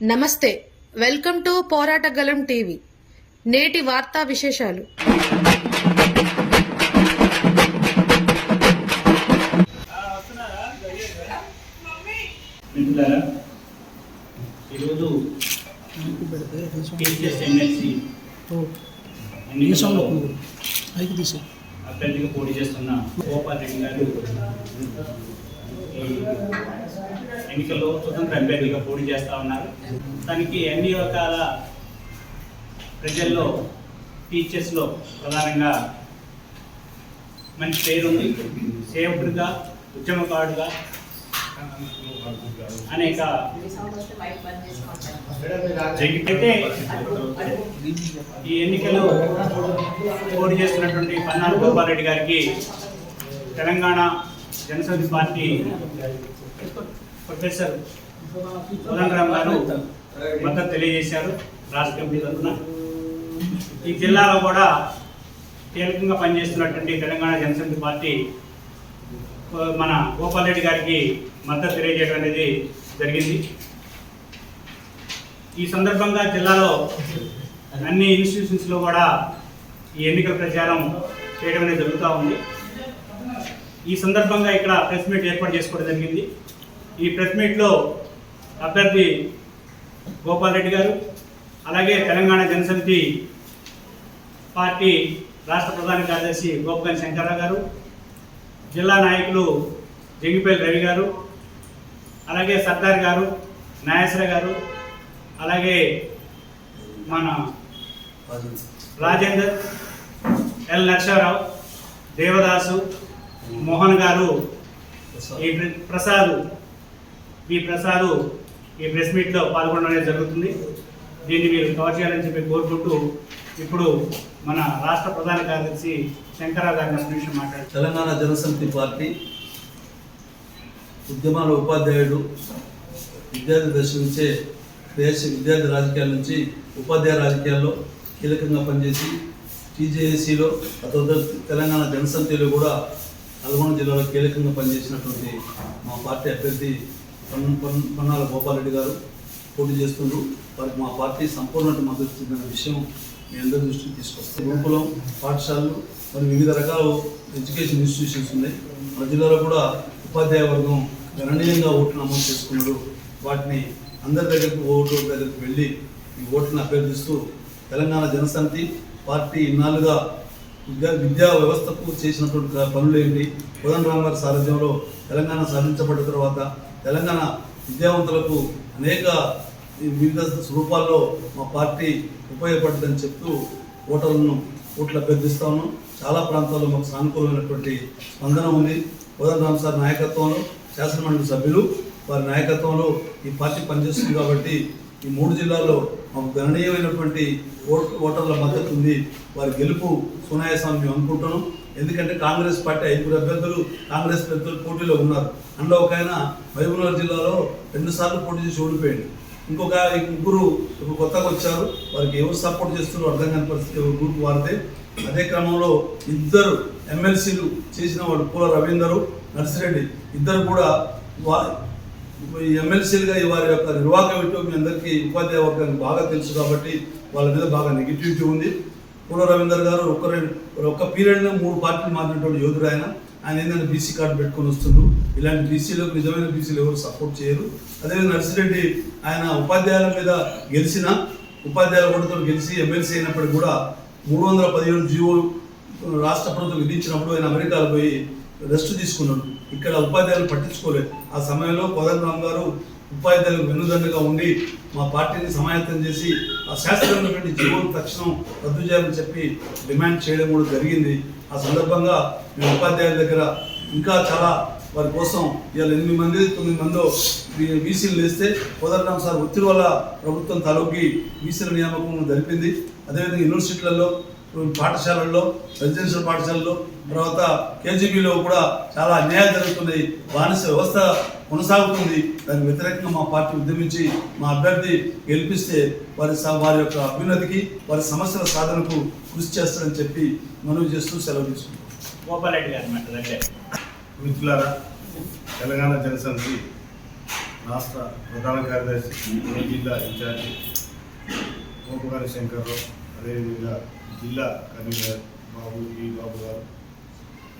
నమస్తే welcome to పోరాటగలం TV. నేటి వార్తా విశేషాలు. ఈరోజు అభ్యర్థిగా పోటీ చేస్తున్న గోపాల్ రెడ్డి గారు ఎన్నికల్లో స్వతంత్ర అభ్యర్థిగా పోటీ చేస్తా ఉన్నారు. తనకి అన్ని రకాల ప్రజల్లో టీచర్స్లో ప్రధానంగా మంచి పేరు ఉంది. సేవకుడిగా ఉద్యమకారుడుగా అనేక అయితే ఈ ఎన్నికల్లో పోటీ చేస్తున్నటువంటి పన్నాలు గోపాలరెడ్డి గారికి తెలంగాణ జనసమితి పార్టీ ప్రొఫెసర్ కోదండరామ్ గారు మద్దతు తెలియజేశారు రాష్ట్ర కమిటీ తరఫున. ఈ జిల్లాలో కూడా కీలకంగా పనిచేస్తున్నటువంటి తెలంగాణ జనసమితి పార్టీ మన గోపాల్ రెడ్డి గారికి మద్దతు తెలియజేయడం అనేది జరిగింది. ఈ సందర్భంగా జిల్లాలో అన్ని ఇన్స్టిట్యూషన్స్లో కూడా ఈ ఎన్నికల ప్రచారం చేయడం అనేది జరుగుతూ ఉంది. ఈ సందర్భంగా ఇక్కడ ప్రెస్ మీట్ ఏర్పాటు చేసుకోవడం జరిగింది. ఈ ప్రెస్ మీట్లో అభ్యర్థి గోపాల్ రెడ్డి గారు అలాగే తెలంగాణ జనసమితి పార్టీ రాష్ట్ర ప్రధాన కార్యదర్శి గోపాల్ శంకర్రావు గారు జిల్లా నాయకులు జంగిపల్లి రవి గారు అలాగే సర్దార్ గారు నాగేశ్వర గారు అలాగే మన రాజేందర్ ఎల్ నరసింహరావు దేవదాసు మోహన్ గారు ఈ ప్రసాద్ ఈ ప్రసాద్ ఈ ప్రెస్ మీట్లో పాల్గొనడం అనేది జరుగుతుంది. దీన్ని మీరు కవర్ చేయాలని చెప్పి కోరుకుంటూ ఇప్పుడు మన రాష్ట్ర ప్రధాన కార్యదర్శి శంకరా గారిని ఒక నిమిషం తెలంగాణ జనసమితి పార్టీ ఉద్యమాల ఉపాధ్యాయుడు విద్యార్థి దశ నుంచే దేశ విద్యార్థి రాజకీయాల నుంచి ఉపాధ్యాయ రాజకీయాల్లో కీలకంగా పనిచేసి టీజేఏసీలో అతను తెలంగాణ జనసమితిలో కూడా నల్గొండ జిల్లాలో కీలకంగా పనిచేసినటువంటి మా పార్టీ అభ్యర్థి పన్నాల గోపాలరెడ్డి గారు పోటీ చేస్తుండ్రు. వారికి మా పార్టీ సంపూర్ణ మద్దతు విషయం మీ అందరి దృష్టికి తీసుకొస్తాం గురుకులం పాఠశాలలు మరి వివిధ రకాల ఎడ్యుకేషన్ ఇన్స్టిట్యూషన్స్ ఉన్నాయి. మన జిల్లాలో కూడా ఉపాధ్యాయ వర్గం గణనీయంగా ఓట్లు నమోదు చేసుకున్నారు. వాటిని అందరి దగ్గరకు ఓటు దగ్గరకు వెళ్ళి ఈ ఓట్లను అభ్యర్థిస్తూ తెలంగాణ జనసమితి పార్టీ ఇన్నాళ్ళుగా విద్యా విద్యా వ్యవస్థకు చేసినటువంటి పనులు ఏంటి? కోదండరామ్ గారి సారథ్యంలో తెలంగాణ సాధించబడ్డ తర్వాత తెలంగాణ విద్యావంతులకు అనేక వివిధ రూపాల్లో మా పార్టీ ఉపయోగపడ్డని చెప్తూ ఓటర్లను ఓట్లు అభ్యర్థిస్తా చాలా ప్రాంతాల్లో మాకు సానుకూలమైనటువంటి స్పందన ఉంది. కోదండరామ్ సార్ నాయకత్వంలో శాసనమండలి సభ్యులు వారి నాయకత్వంలో ఈ పార్టీ పనిచేస్తుంది కాబట్టి ఈ మూడు జిల్లాల్లో మాకు గణనీయమైనటువంటి ఓటర్ల మద్దతు ఉంది. వారి గెలుపు సునాయాసం మేము అనుకుంటున్నాం. ఎందుకంటే కాంగ్రెస్ పార్టీ ఐదుగురు అభ్యర్థులు కాంగ్రెస్ అభ్యర్థులు పోటీలో ఉన్నారు. అందులో ఒక ఆయన మహబూబ్నగర్ జిల్లాలో రెండు సార్లు పోటీ చేసి ఓడిపోయింది ఇంకొక ముగ్గురు ఇప్పుడు కొత్తగా వచ్చారు. వారికి ఎవరు సపోర్ట్ చేస్తున్నారో అర్థం కాని పరిస్థితి ఎవరు గ్రూప్ వారితే అదే క్రమంలో ఇద్దరు ఎమ్మెల్సీలు చేసిన వాళ్ళు పూల రవీందరు నర్సిరెడ్డి. ఇద్దరు కూడా వా ఎమ్మెల్సీలుగా ఈ వారి యొక్క నిర్వాహక విటో మీ అందరికీ ఉపాధ్యాయ వర్గానికి బాగా తెలుసు కాబట్టి వాళ్ళ మీద బాగా నెగిటివిటీ ఉంది. పూల రవీందర్ గారు ఒక రెండు ఒక్క పీరియడ్లో మూడు పార్టీలు మారినటువంటి యోధుడు ఆయన. ఆయన ఏంటంటే బీసీ కార్డు పెట్టుకొని వస్తుండ్రు ఇలాంటి బీసీలకు నిజమైన బీసీలు ఎవరు సపోర్ట్ చేయరు. అదేవిధంగా నర్సిరెడ్డి ఆయన ఉపాధ్యాయుల మీద గెలిచిన ఉపాధ్యాయుల ఓటుతో గెలిచి ఎమ్మెల్సీ అయినప్పటికీ కూడా మూడు వందల పదిహేడు జీవో రాష్ట్ర ప్రభుత్వం విధించినప్పుడు ఆయన అమెరికాలో పోయి రెస్ట్ తీసుకున్నాడు. ఇక్కడ ఉపాధ్యాయులు పట్టించుకోలేదు. ఆ సమయంలో కోదండరామ్ గారు ఉపాధ్యాయులకు వెన్నుదండగా ఉండి మా పార్టీని సమాయత్తం చేసి ఆ శాస్త్రమైనటువంటి జీవోలు తక్షణం రద్దు చేయాలని చెప్పి డిమాండ్ చేయడం కూడా జరిగింది. ఆ సందర్భంగా మేము ఉపాధ్యాయుల దగ్గర ఇంకా చాలా వారి కోసం ఇవాళ ఎనిమిది మంది తొమ్మిది మందో వీసీలు వేస్తే కోదండరామ్ సార్ ఒత్తిడి వల్ల ప్రభుత్వం తలొగ్గి వీసీల నియామకం జరిపింది. అదేవిధంగా యూనివర్సిటీలలో పాఠశాలల్లో రెసిడెన్షియల్ పాఠశాలలో తర్వాత కేజీబీలో కూడా చాలా అన్యాయం జరుగుతుంది బానిస వ్యవస్థ కొనసాగుతుంది. దానికి వ్యతిరేకంగా మా పార్టీ ఉద్యమించి మా అభ్యర్థి గెలిపిస్తే వారి స- వారి యొక్క అభ్యున్నతికి వారి సమస్యల సాధనకు కృషి చేస్తారని చెప్పి మనవి చేస్తూ సెలవు తీసుకుంటాం గోపాల్ రెడ్డి గారు మిత్రులారా తెలంగాణ జనసమితి రాష్ట్ర ప్రధాన కార్యదర్శి జిల్లా ఇన్ఛార్జి గోపగారి శంకర్రావు అదేవిధంగా జిల్లా కన్వీనర్ బాబు ఈ బాబు గారు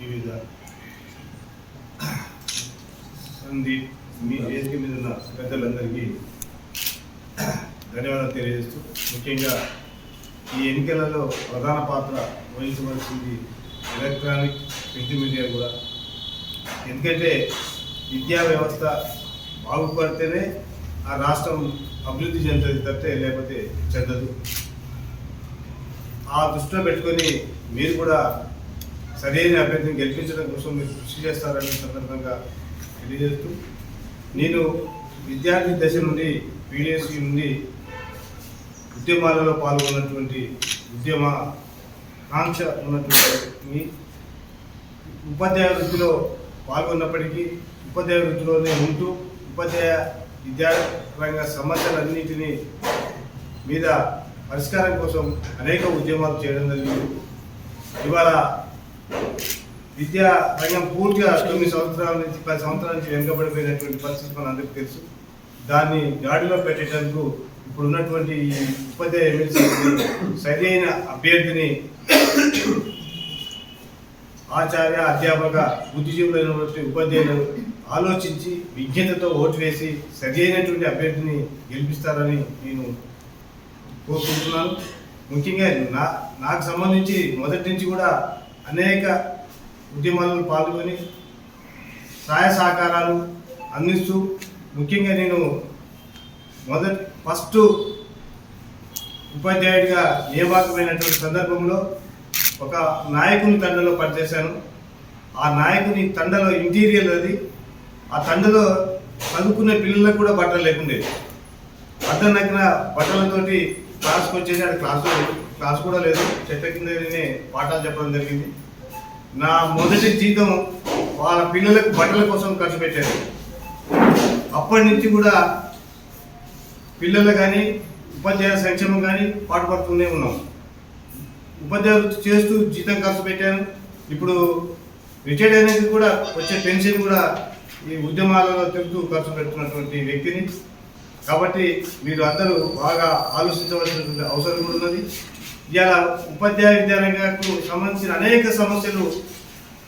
వివిధ సందీప్ మీ వేదిక మీద ఉన్న పెద్దలందరికీ ధన్యవాదాలు తెలియజేస్తూ ముఖ్యంగా ఈ ఎన్నికలలో ప్రధాన పాత్ర వహించవలసింది ఎలక్ట్రానిక్ ప్రింట్ మీడియా కూడా. ఎందుకంటే విద్యా వ్యవస్థ బాగుపడితేనే ఆ రాష్ట్రం అభివృద్ధి చెందుతుంది తప్పితే లేకపోతే చెందదు. ఆ దృష్టిలో పెట్టుకొని మీరు కూడా సరైన అభ్యర్థిని గెలిపించడం కోసం మీరు కృషి చేస్తారనే సందర్భంగా తెలియజేస్తూ నేను విద్యార్థి దశ నుండి పీడిఎస్సీ నుండి ఉద్యమాలలో పాల్గొన్నటువంటి ఉద్యమ కాంక్ష ఉన్నటువంటి ఉపాధ్యాయ వృత్తిలో పాల్గొన్నప్పటికీ ఉపాధ్యాయ వృత్తిలోనే ఉంటూ ఉపాధ్యాయ విద్యా రంగ సమస్యలన్నింటినీ మీద పరిష్కారం కోసం అనేక ఉద్యమాలు చేయడం జరిగింది. ఇవాళ విద్యా రంగం పూర్తిగా తొమ్మిది సంవత్సరాల నుంచి పది సంవత్సరాల నుంచి వెనుకబడిపోయినటువంటి పరిస్థితి మన అందరికీ తెలుసు. దాన్ని గాడిలో పెట్టేటందుకు ఇప్పుడు ఉన్నటువంటి ఈ ఉపాధ్యాయ ఎమ్మెల్సీ సరి అయిన అభ్యర్థిని ఆచార్య అధ్యాపక బుద్ధిజీవులైనటువంటి ఉపాధ్యాయులు ఆలోచించి విజ్ఞతతో ఓటు వేసి సరి అయినటువంటి అభ్యర్థిని గెలిపిస్తారని నేను కోరుకుంటున్నాను. ముఖ్యంగా నా నాకు సంబంధించి మొదటి నుంచి కూడా అనేక ఉద్యమాలను పాల్గొని సహాయ సహకారాలు అందిస్తూ ముఖ్యంగా నేను మొదటి ఫస్ట్ ఉపాధ్యాయుడిగా నియామకమైనటువంటి సందర్భంలో ఒక నాయకుని తండలో పనిచేశాను. ఆ నాయకుని తండలో ఇంటీరియర్ అది. ఆ తండలో చదువుకునే పిల్లలకు కూడా బట్టలు లేకుండేది అర్థం నగ్గిన బట్టలతోటి క్లాస్కి వచ్చేసి అక్కడ క్లాస్ క్లాస్ కూడా లేదు. చెట్ల కిందనే పాఠాలు చెప్పడం జరిగింది. నా మొదటి జీతం వాళ్ళ పిల్లలకు బట్టల కోసం ఖర్చు పెట్టాను అప్పటి నుంచి కూడా పిల్లలు కానీ ఉపాధ్యాయ సంక్షేమం కానీ పాటుపడుతూనే ఉన్నాం. ఉపాధ్యాయులు చేస్తూ జీతం ఖర్చు పెట్టాను. ఇప్పుడు రిటైర్డ్ అయినది కూడా వచ్చే పెన్షన్ కూడా ఈ ఉద్యమాలలో తిరుగుతూ ఖర్చు పెడుతున్నటువంటి వ్యక్తిని కాబట్టి మీరు అందరూ బాగా ఆలోచించవలసిన అవసరం కూడా ఉన్నది. ఇవాళ ఉపాధ్యాయ విద్యారంగకు సంబంధించిన అనేక సమస్యలు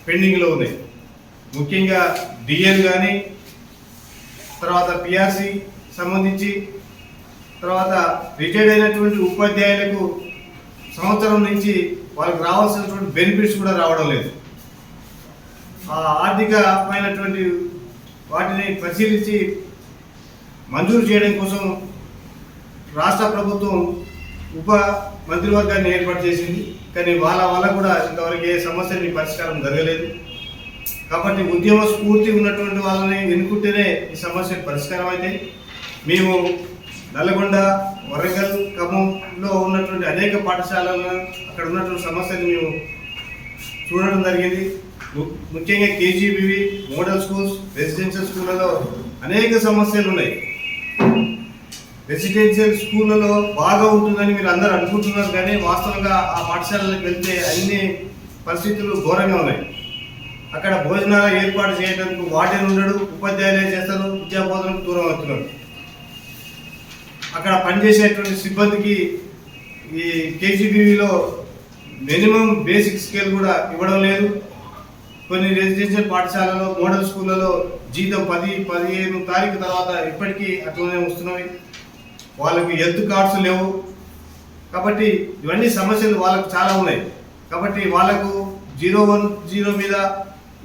పెండింగ్లో ఉన్నాయి. ముఖ్యంగా డిఎల్ కానీ తర్వాత పిఆర్సి సంబంధించి తర్వాత రిటైర్డ్ అయినటువంటి ఉపాధ్యాయులకు సంవత్సరం నుంచి వాళ్ళకి రావాల్సినటువంటి బెనిఫిట్స్ కూడా రావడం లేదు. ఆ ఆర్థికమైనటువంటి వాటిని పరిశీలించి మంజూరు చేయడం కోసం రాష్ట్ర ప్రభుత్వం ఉప మంత్రివర్గాన్ని ఏర్పాటు చేసింది. కానీ వాళ్ళ వల్ల కూడా ఇంతవరకు ఏ సమస్యని పరిష్కారం జరగలేదు. కాబట్టి ఉద్యమ స్ఫూర్తి ఉన్నటువంటి వాళ్ళని ఎన్నుకుంటేనే ఈ సమస్య పరిష్కారం అయితే. మేము నల్గొండ వరంగల్ ఖమ్మంలో ఉన్నటువంటి అనేక పాఠశాలలను అక్కడ ఉన్నటువంటి సమస్యలు మేము చూడడం జరిగింది. ము- ముఖ్యంగా కేజీబీవి మోడల్ స్కూల్స్ రెసిడెన్షియల్ స్కూళ్ళలో అనేక సమస్యలు ఉన్నాయి. రెసిడెన్షియల్ స్కూళ్ళలో బాగా ఉంటుందని మీరు అందరూ అనుకుంటున్నారు కానీ వాస్తవంగా ఆ పాఠశాలలకు వెళ్తే అన్ని పరిస్థితులు ఘోరంగా ఉన్నాయి. అక్కడ భోజనాలు ఏర్పాటు చేయడానికి వాటర్ ఉండడు ఉపాధ్యాయులు చేస్తారు విద్యాబోధనకు దూరం అవుతున్నారు. అక్కడ పనిచేసేటువంటి సిబ్బందికి ఈ కేజీబీవీలో మినిమం బేసిక్ స్కేల్ కూడా ఇవ్వడం లేదు. కొన్ని రెసిడెన్షియల్ పాఠశాలలో మోడల్ స్కూళ్ళలో జీతం పది పదిహేను తారీఖు తర్వాత ఇప్పటికీ అట్లనే వస్తున్నాయి వాళ్ళకి హెల్త్ కార్డ్స్ లేవు. కాబట్టి ఇవన్నీ సమస్యలు వాళ్ళకు చాలా ఉన్నాయి. కాబట్టి వాళ్ళకు జీరో వన్ జీరో మీద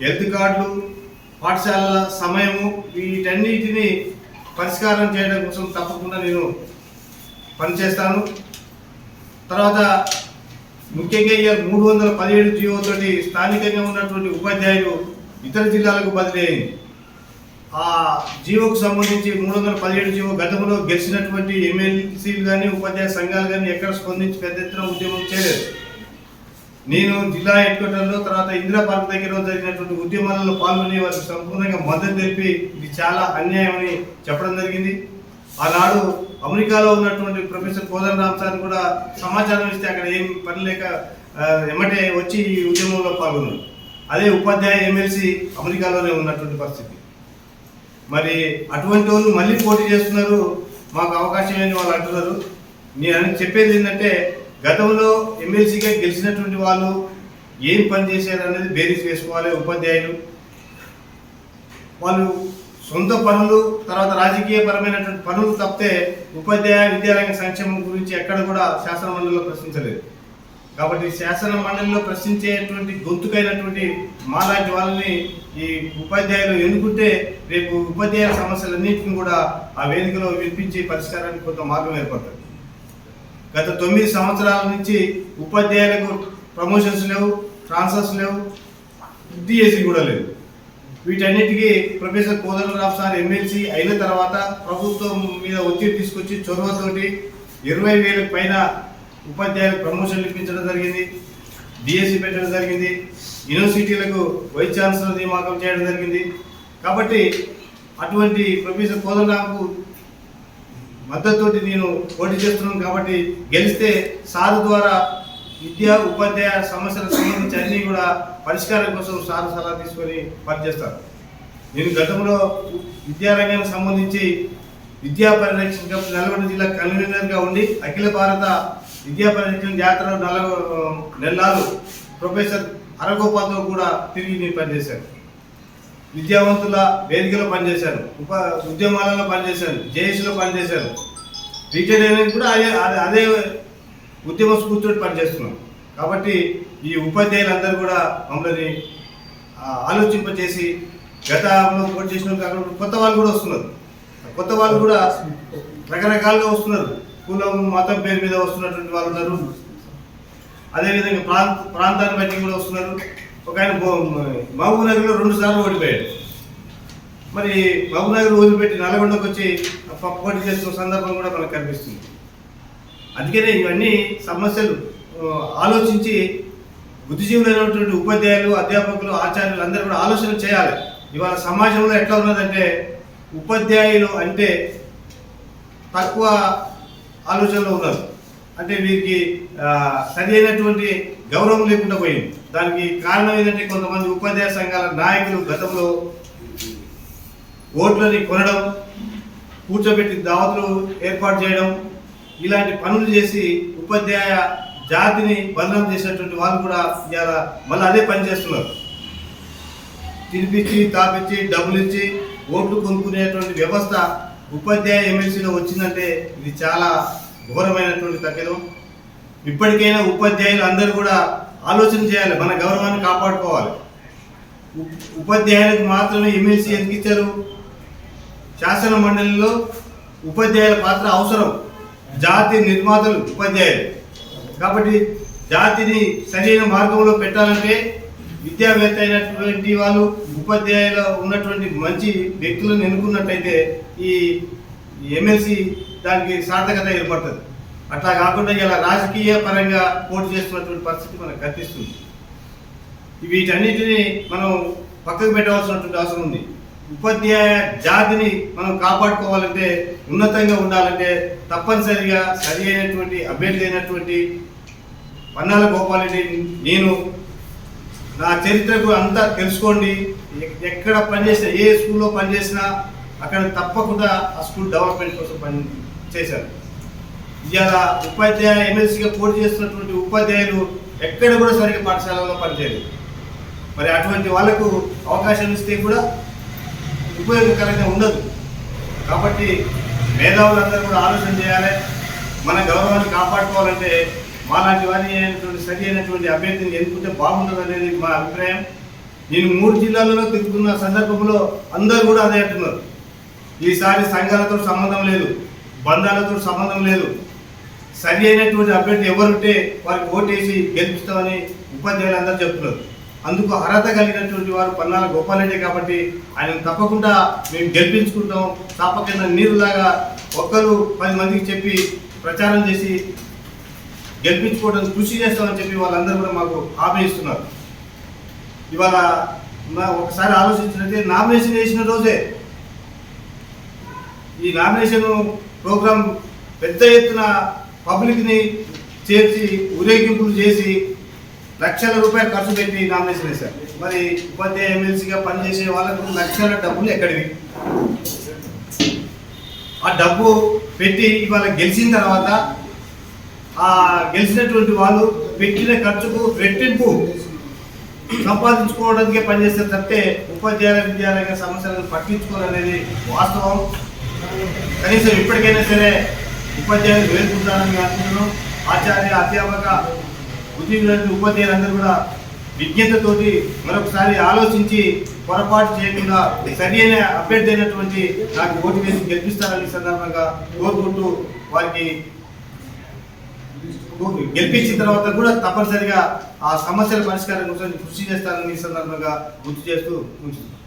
హెల్త్ కార్డులు పాఠశాలల సమయము వీటన్నిటిని పరిష్కారం చేయడం కోసం తప్పకుండా నేను పనిచేస్తాను. తర్వాత ముఖ్యంగా ఇక మూడు వందల పదిహేడు జీవో తోటి స్థానికంగా ఉన్నటువంటి ఉపాధ్యాయులు ఇతర జిల్లాలకు బదిలీ అయింది. ఆ జీవోకు సంబంధించి మూడు వందల పదిహేడు జీవో గతంలో గెలిచినటువంటి ఎమ్మెల్సీలు కానీ ఉపాధ్యాయ సంఘాలు కానీ ఎక్కడ స్పందించి పెద్ద ఎత్తున ఉద్యమం చేయలేదు. నేను జిల్లా హెడ్ క్వార్టర్లో తర్వాత ఇందిరా పార్క్ దగ్గర జరిగినటువంటి ఉద్యమాలలో పాల్గొని వారికి సంపూర్ణంగా మద్దతు తెలిపి ఇది చాలా అన్యాయమని చెప్పడం జరిగింది. ఆనాడు అమెరికాలో ఉన్నటువంటి ప్రొఫెసర్ కోదన్ రామ్సార్ కూడా సమాచారం ఇస్తే అక్కడ ఏం పని లేక ఎమ్మటే వచ్చి ఈ ఉద్యమంలో పాల్గొన్నారు. అదే ఉపాధ్యాయ ఎమ్మెల్సీ అమెరికాలోనే ఉన్నటువంటి పరిస్థితి. మరి అటువంటి వాళ్ళు మళ్ళీ పోటీ చేస్తున్నారు. మాకు అవకాశం లేని వాళ్ళు అంటున్నారు. నేను చెప్పేది ఏంటంటే గతంలో ఎమ్మెల్సీగా గెలిచినటువంటి వాళ్ళు ఏం పని చేశారు అనేది బేరీస్ వేసుకోవాలి ఉపాధ్యాయులు. వాళ్ళు సొంత పనులు తర్వాత రాజకీయ పరమైనటువంటి పనులు తప్పితే ఉపాధ్యాయ విద్యాలయ సంక్షేమం గురించి ఎక్కడ కూడా శాసనమండలిలో ప్రశ్నించలేదు. కాబట్టి శాసన మండలిలో ప్రశ్నించేటువంటి గొంతుకైనటువంటి మాలాంటి వాళ్ళని ఈ ఉపాధ్యాయులు ఎన్నుకుంటే రేపు ఉపాధ్యాయుల సమస్యలన్నింటిని కూడా ఆ వేదికలో వినిపించి పరిష్కారానికి కొంత మార్గం ఏర్పడుతుంది. గత తొమ్మిది సంవత్సరాల నుంచి ఉపాధ్యాయులకు ప్రమోషన్స్ లేవు ట్రాన్స్ఫర్స్ లేవు డిఎస్సి కూడా లేదు. వీటన్నిటికీ ప్రొఫెసర్ కోదండరావు సార్ ఎమ్మెల్సీ అయిన తర్వాత ప్రభుత్వం మీద ఒత్తిడి తీసుకొచ్చి చొరవతోటి ఇరవై వేలకు పైన ఉపాధ్యాయులకు ప్రమోషన్లు ఇప్పించడం జరిగింది డిఎస్సి పెట్టడం జరిగింది యూనివర్సిటీలకు వైస్ ఛాన్సలర్ నియామకం చేయడం జరిగింది. కాబట్టి అటువంటి ప్రొఫెసర్ కోదండరావుకు మద్దతుతోటి నేను పోటీ చేస్తున్నాను కాబట్టి గెలిస్తే సారు ద్వారా విద్యా ఉపాధ్యాయ సమస్యలకు సంబంధించి అన్ని కూడా పరిష్కారం కోసం సార్ సలహా తీసుకొని పనిచేస్తాను నేను గతంలో విద్యారంగానికి సంబంధించి విద్యా పరిరక్షణ నల్గొండ జిల్లా కన్వీనర్గా ఉండి అఖిల భారత విద్యా పరిరక్షణ జాతర నల నెలలు ప్రొఫెసర్ అరగోపాల్తో కూడా తిరిగి నేను పనిచేశాను. విద్యావంతుల వేదికలో పనిచేశాను. ఉప ఉద్యమాలలో పనిచేశాను. జేఏసీలో పనిచేశాను. రిటైర్ అయిన కూడా అదే అదే- అదే ఉద్యమ స్ఫూర్తితో పనిచేస్తున్నాం కాబట్టి ఈ ఉపాధ్యాయులందరూ కూడా మమ్మల్ని ఆలోచింపచేసి గతంలో కూడా చేసిన కాకుండా కొత్త వాళ్ళు కూడా వస్తున్నారు. కొత్త వాళ్ళు కూడా రకరకాలుగా వస్తున్నారు. కులం మతం పేరు మీద వస్తున్నటువంటి వాళ్ళు ఉన్నారు. అదేవిధంగా ప్రాంత ప్రాంతాన్ని బట్టి కూడా వస్తున్నారు. ఒక ఆయన మహబూబ్ నగర్లో రెండు సార్లు ఓడిపోయాడు. మరి మహబూబ్ నగర్ వదిలిపెట్టి నల్గొండకు వచ్చి పోటీ చేస్తున్న సందర్భం కూడా మనకు కనిపిస్తుంది. అందుకనే ఇవన్నీ సమస్యలు ఆలోచించి బుద్ధిజీవులైనటువంటి ఉపాధ్యాయులు అధ్యాపకులు ఆచార్యులు అందరూ కూడా ఆలోచన చేయాలి. ఇవాళ సమాజంలో ఎట్లా ఉన్నదంటే ఉపాధ్యాయులు అంటే తక్కువ ఆలోచనలో ఉన్నారు. అంటే వీరికి సరైనటువంటి సరి అయినటువంటి గౌరవం లేకుండా పోయింది. దానికి కారణం ఏంటంటే కొంతమంది ఉపాధ్యాయ సంఘాల నాయకులు గతంలో ఓట్లని కొనడం కూర్చోబెట్టి దావతులు ఏర్పాటు చేయడం ఇలాంటి పనులు చేసి ఉపాధ్యాయ జాతిని బంధనం చేసినటువంటి వాళ్ళు కూడా ఇవాళ మళ్ళీ అదే పని చేస్తున్నారు. తినిపించి తాపించి డబ్బులు ఇచ్చి ఓట్లు కొనుక్కునేటువంటి వ్యవస్థ ఉపాధ్యాయ ఎమ్మెల్సీలో వచ్చిందంటే ఇది చాలా ఘోరమైనటువంటి తగ్గదు ఇప్పటికైనా ఉపాధ్యాయులు అందరూ కూడా ఆలోచన చేయాలి మన గౌరవాన్ని కాపాడుకోవాలి. ఉపాధ్యాయులకు మాత్రమే ఎమ్మెల్సీ ఎందుకు ఇచ్చారు? శాసన మండలిలో ఉపాధ్యాయుల పాత్ర అవసరం. జాతి నిర్మాతలు ఉపాధ్యాయులు. కాబట్టి జాతిని సరైన మార్గంలో పెట్టాలంటే విద్యావేత్త అయినటువంటి వాళ్ళు ఉపాధ్యాయులు ఉన్నటువంటి మంచి వ్యక్తులను ఎన్నుకున్నట్టయితే ఈ ఎమ్మెల్సీ దానికి సార్థకత ఏర్పడుతుంది. అట్లా కాకుండా ఇలా రాజకీయ పరంగా పోటీ చేస్తున్నటువంటి పరిస్థితి మనకు కనిపిస్తుంది. వీటన్నిటిని మనం పక్కకు పెట్టవలసినటువంటి అవసరం ఉంది. ఉపాధ్యాయ జాతిని మనం కాపాడుకోవాలంటే ఉన్నతంగా ఉండాలంటే తప్పనిసరిగా సరి అయినటువంటి అభ్యర్థి అయినటువంటి పన్నాల గోపాలరెడ్డి నేను నా చరిత్రకు అంతా తెలుసుకోండి. ఎక్కడ పనిచేసినా ఏ స్కూల్లో పనిచేసినా అక్కడ తప్పకుండా ఆ స్కూల్ డెవలప్మెంట్ కోసం పని చేశారు. ఇవాళ ఉపాధ్యాయ ఎమ్మెల్సీగా పోటీ చేస్తున్నటువంటి ఉపాధ్యాయులు ఎక్కడ కూడా సరిగ్గా పాఠశాలలో పనిచేయలేదు. మరి అటువంటి వాళ్ళకు అవకాశం ఇస్తే కూడా ఉపయోగకరంగా ఉండదు. కాబట్టి మేధావులందరూ కూడా ఆలోచన చేయాలి. మన గౌరవాన్ని కాపాడుకోవాలంటే మాలాంటి వారి అయినటువంటి సరి అయినటువంటి అభ్యర్థిని ఎన్నుకుంటే బాగుంటుంది అనేది మా అభిప్రాయం. నేను మూడు జిల్లాలలో తిరుగుతున్న సందర్భంలో అందరూ కూడా అదే అంటున్నారు. ఈసారి సంఘాలతో సంబంధం లేదు బంధాలతో సంబంధం లేదు. సరి అయినటువంటి అభ్యర్థి ఎవరుంటే వారికి ఓటేసి గెలిపిస్తామని ఉపాధ్యాయులు అందరూ చెప్తున్నారు. అందుకు అర్హత కలిగినటువంటి వారు పన్నాల గోపాలరెడ్డి కాబట్టి ఆయన తప్పకుండా మేము గెలిపించుకుంటాం. తప్పకుండా నీరులాగా ఒక్కరు పది మందికి చెప్పి ప్రచారం చేసి గెలిపించుకోవడానికి కృషి చేస్తామని చెప్పి వాళ్ళందరూ కూడా మాకు హామీ ఇస్తున్నారు. ఇవాళ ఒకసారి ఆలోచించినట్టే నామినేషన్ వేసిన రోజే ఈ నామినేషన్ ప్రోగ్రాం పెద్ద ఎత్తున పబ్లిక్ని చేర్చి ఊరేగింపులు చేసి లక్షల రూపాయలు ఖర్చు పెట్టి నామినేషన్ వేశారు. మరి ఉపాధ్యాయ ఎమ్మెల్సీగా పనిచేసే వాళ్ళకు లక్షల డబ్బులు ఎక్కడివి? ఆ డబ్బు పెట్టి ఇవాళ గెలిచిన తర్వాత ఆ గెలిచినటువంటి వాళ్ళు పెట్టిన ఖర్చుకు రెట్టింపు సంపాదించుకోవడానికే పనిచేస్తారు తప్పితే ఉపాధ్యాయుల విద్యారంగ సమస్యలను పట్టించుకోవాలనేది వాస్తవం. కనీసం ఇప్పటికైనా సరే ఉపాధ్యాయులు వేరుకుంటారని అనుకుంటున్నాం. ఆచార్య అధ్యాపక ఉద్యోగులు ఉపాధ్యాయులందరూ కూడా విజ్ఞతతోటి మరొకసారి ఆలోచించి పొరపాటు చేయకుండా సరి అయిన అభ్యర్థి అయినటువంటి నాకు ఓటు వేసి గెలిపిస్తారని సందర్భంగా కోరుకుంటూ వారికి గెలిపించిన తర్వాత కూడా తప్పనిసరిగా ఆ సమస్యల పరిష్కారం కోసం కృషి చేస్తానని ఈ సందర్భంగా గుర్తు చేస్తూ ఉంచుతున్నాను